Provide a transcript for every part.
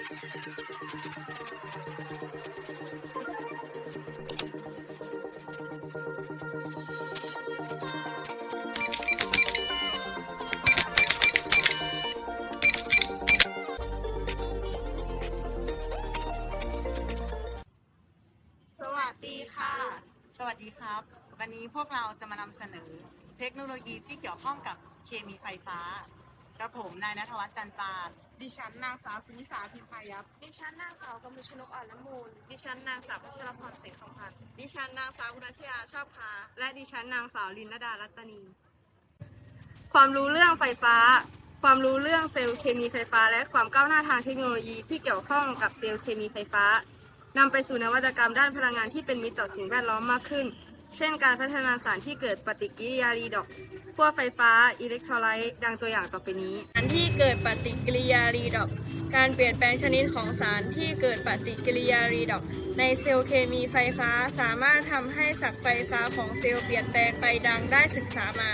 สวัสดีค่ะ สวัสดีครับ วันนี้พวกเราจะมานำเสนอเทคโนโลยีที่เกี่ยวข้องกับเคมีไฟฟ้า กระผมนายนัทวัฒน์จันปานดิฉันนางสาวสุนิสาพิมพายัพดิฉันนางสาวกมลชนกอ่อนละมูล ดิฉันนางสาวพัชรพรเสงคำพันธ์ดิฉันนางสาวกุณชยาชอบคาและดิฉันนางสาวลินนดารัตนี ความรู้เรื่องไฟฟ้า ความรู้เรื่องเซลล์เคมีไฟฟ้า และความก้าวหน้าทางเทคโนโลยีที่เกี่ยวข้องกับเซลล์เคมีไฟฟ้านำไปสู่นวัตกรรมด้านพลังงานที่เป็นมิตรต่อสิ่งแวดล้อมมากขึ้น เช่นการพัฒนาสารที่เกิดปฏิกิริยารีดอกพวกไฟฟ้าอิเล็กโทรไลต์ดังตัวอย่างต่อไปนี้ สารที่เกิดปฏิกิริยารีดอก การเปลี่ยนแปลงชนิดของสารที่เกิดปฏิกิริยารีดอก ในเซลล์เคมีไฟฟ้าสามารถทำให้สักไฟฟ้าของเซลล์เปลี่ยนแปลงไปดังได้ศึกษามา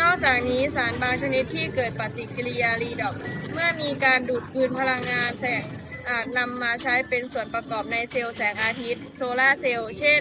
นอกจากนี้สารบางชนิดที่เกิดปฏิกิริยารีดอก เมื่อมีการดูดกลืนพลังงานแสงอาจนำมาใช้เป็นส่วนประกอบในเซลล์แสงอาทิตย์ โซลาร์เซลล์เช่น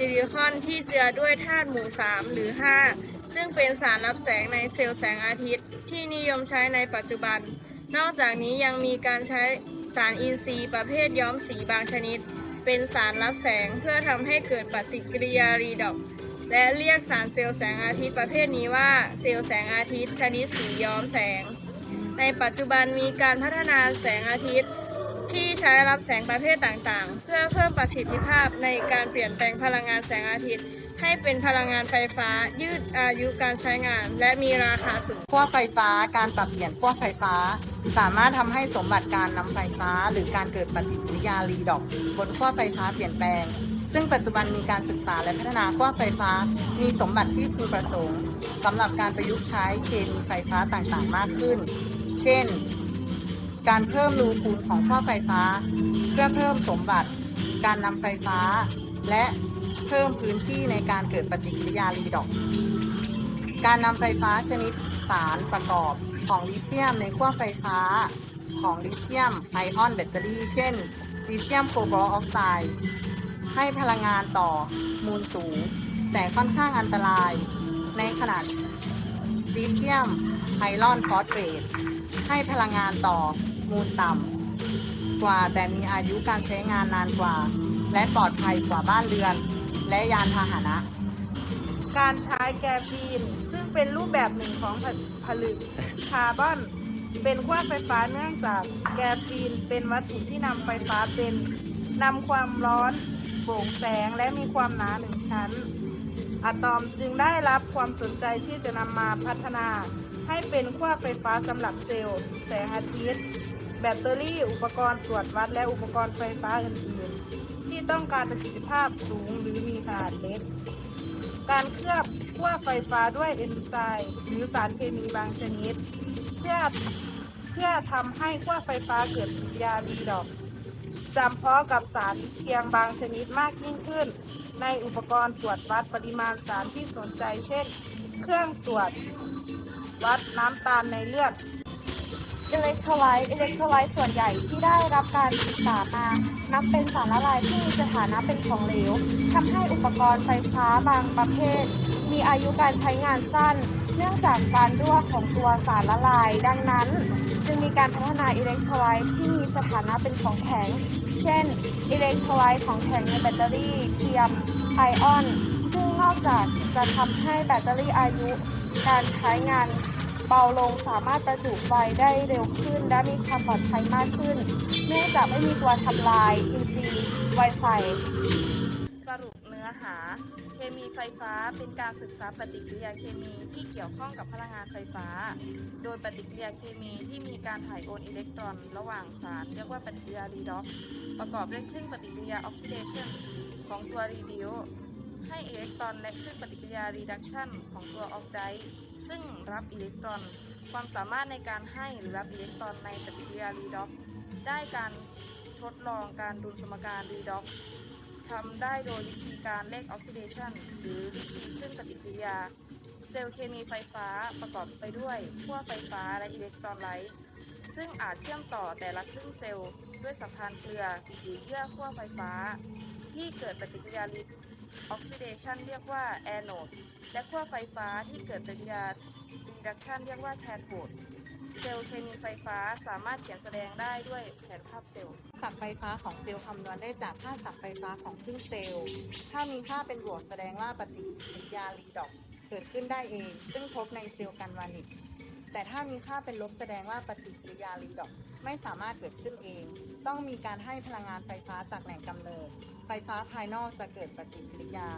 ซิลิคอนที่เจือด้วยธาตุหมู่ 3 หรือ 5 ซึ่งเป็นสารรับแสงในเซลล์แสงอาทิตย์ ที่นิยมใช้ในปัจจุบัน นอกจากนี้ยังมีการใช้สารอินทรีย์ประเภทย้อมสีบางชนิด เป็นสารรับแสงเพื่อทำให้เกิดปฏิกิริยารีดอกและเรียกสารเซลล์แสงอาทิตย์ประเภทนี้ว่าเซลล์แสงอาทิตย์ชนิดสีย้อมแสง ในปัจจุบันมีการพัฒนาแสงอาทิตย์ ที่ใช้รับแสงประเภทต่างๆ เพื่อเพิ่มประสิทธิภาพในการเปลี่ยนแปลงพลังงานแสงอาทิตย์ ให้เป็นพลังงานไฟฟ้า ยืดอายุการใช้งาน และมีราคาสูงขั้วไฟฟ้า การปรับเปลี่ยนขั้วไฟฟ้า สามารถทำให้สมบัติการนำไฟฟ้า หรือการเกิดปฏิกิริยารีดอกบนขั้วไฟฟ้าเปลี่ยนแปลงซึ่งปัจจุบันมีการศึกษาและพัฒนาขั้วไฟฟ้า มีสมบัติที่พึงประสงค์สำหรับการประยุกต์ใช้เคมีไฟฟ้าต่างๆ มากขึ้น เช่น การเพิ่มรูคูณของขั้วไฟฟ้า เพื่อเพิ่มสมบัติ การนำไฟฟ้า และเพิ่มพื้นที่ในการเกิดปฏิกิริยารีดอก การนำไฟฟ้าชนิดสารประกอบของลิเธียมในขั้วไฟฟ้าของลิเธียมไอออนแบตเตอรี่ เช่น ลิเธียมโคบอลต์ออกไซด์ให้พลังงานต่อมูลสูง แต่ค่อนข้างอันตราย ในขณะลิเธียมไอรอนฟอสเฟตให้พลังงานต่อ มูลต่ำกว่าแต่มีอายุการใช้งานนานกว่า และปลอดภัยกว่าบ้านเรือน และยานพาหนะ การใช้แกฟีน ซึ่งเป็นรูปแบบหนึ่งของผผลึกคาร์บอน เป็นขั้วไฟฟ้าเนื่องจากแกฟีนเป็นวัตถุที่นำไฟฟ้าเป็นนำความร้อนโปร่งแสงและมีความหนาหนึ่งชั้น อะตอมจึงได้รับความสนใจที่จะนำมาพัฒนาให้เป็นขั้วไฟฟ้าสำหรับเซลล์แสงอาทิตย์ แบตเตอรี่ อุปกรณ์ตรวจวัดและอุปกรณ์ไฟฟ้าอื่นๆ ที่ต้องการประสิทธิภาพสูงหรือมีขนาดเล็ก การเคลือบขั้วไฟฟ้าด้วยเอนไซม์หรือสารเคมีบางชนิด เพื่อเพื่อทำให้ขั้วไฟฟ้าเกิดปฏิกิริยารีดอกจำเพาะกับสารเพียงบางชนิดมากยิ่งขึ้น ในอุปกรณ์ตรวจวัดปริมาณสารที่สนใจ เช่น เครื่องตรวจ วัดน้ำตาลในเลือด อิเล็กโทรไลต์อิเล็กโทรไลต์ส่วนใหญ่ที่ได้รับการศึกษามานับเป็นสารละลายที่มีสถานะเป็นของเหลวทำให้อุปกรณ์ไฟฟ้าบางประเภท มีอายุการใช้งานสั้น เนื่องจากการรั่วของตัวสารละลาย ดังนั้น จึงมีการพัฒนาอิเล็กโทรไลต์ที่มีสถานะเป็นของแข็ง เช่นอิเล็กโทรไลต์ของแข็งในแบตเตอรี่เทียมไอออน ซึ่งนอกจากจะทำให้แบตเตอรี่อายุการใช้งาน เบาลงสามารถประจุไฟได้เร็วขึ้น และมีความปลอดภัยมากขึ้น เนื่องจากไม่มีตัวทำลายอินทรีย์ไวไฟสรุปเนื้อหา เคมีไฟฟ้าเป็นการศึกษาปฏิกิริยาเคมีที่เกี่ยวข้องกับพลังงานไฟฟ้า โดยปฏิกิริยาเคมีที่มีการถ่ายโอนอิเล็กตรอน ระหว่างสารเรียกว่าปฏิกิริยารีด็อกประกอบด้วยครึ่งปฏิกิริยาออกซิเดชันของตัวรีดิวให้อิเล็กตรอนและครึ่งปฏิกิริยารีดักชันของตัวออกได ซึ่งรับอิเล็กตรอน ความสามารถในการให้หรือรับอิเล็กตรอนในปฏิกิริยารีด็อกได้การทดลองการดุลสมการรีด็อกทำได้โดยวิธีการเลขออกซิเดชันหรือวิธีซึ่งปฏิกิริยา เซลล์เคมีไฟฟ้าประกอบไปด้วยขั้วไฟฟ้าและอิเล็กตรอนไลท์ซึ่งอาจเชื่อมต่อแต่ละครึ่งเซลล์ด้วยสะพานเครือหรือเยื่อขั้วไฟฟ้า ที่เกิดปฏิกิริยาลิ ออกซิเดชันเรียกว่าแอนโอดและขั้วไฟฟ้าที่เกิดปฏิกิริยารีดักชันเรียกว่าแคโทดเซลล์เคมีไฟฟ้าสามารถเขียนแสดงได้ด้วยแผนภาพเซลล์ศักไฟฟ้าของเซลล์คำนวณได้จากค่าศักไฟฟ้าของครึ่งเซลล์ ถ้ามีค่าเป็นบวกแสดงว่าปฏิกิริยารีดอกเกิดขึ้นได้เอง ซึ่งพบในเซลล์กันวานิกแต่ถ้ามีค่าเป็นลบแสดงว่าปฏิกิริยารีดอกไม่สามารถเกิดขึ้นเอง ต้องมีการให้พลังงานไฟฟ้าจากแหล่งกำเนิด ไฟฟ้าภายนอกจะเกิดปฏิกิริยา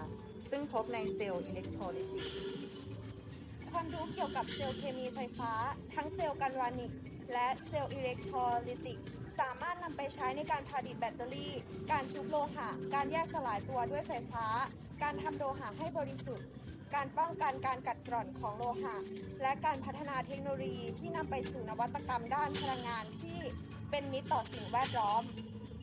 ซึ่งพบในเซลล์อิเล็กโทรลิติกความรู้เกี่ยวกับเซลล์เคมีไฟฟ้า ทั้งเซลล์กันวานิก และเซลล์อิเล็กโทรลิติก สามารถนำไปใช้ในการผลิตแบตเตอรี่ การชุบโลหะ การแยกสลายตัวด้วยไฟฟ้า การทำโลหะให้บริสุทธิ์ การป้องกันการกัดกร่อนของโลหะ และการพัฒนาเทคโนโลยีที่นำไปสู่นวัตกรรมด้านพลังงานที่เป็นมิตรต่อสิ่งแวดล้อม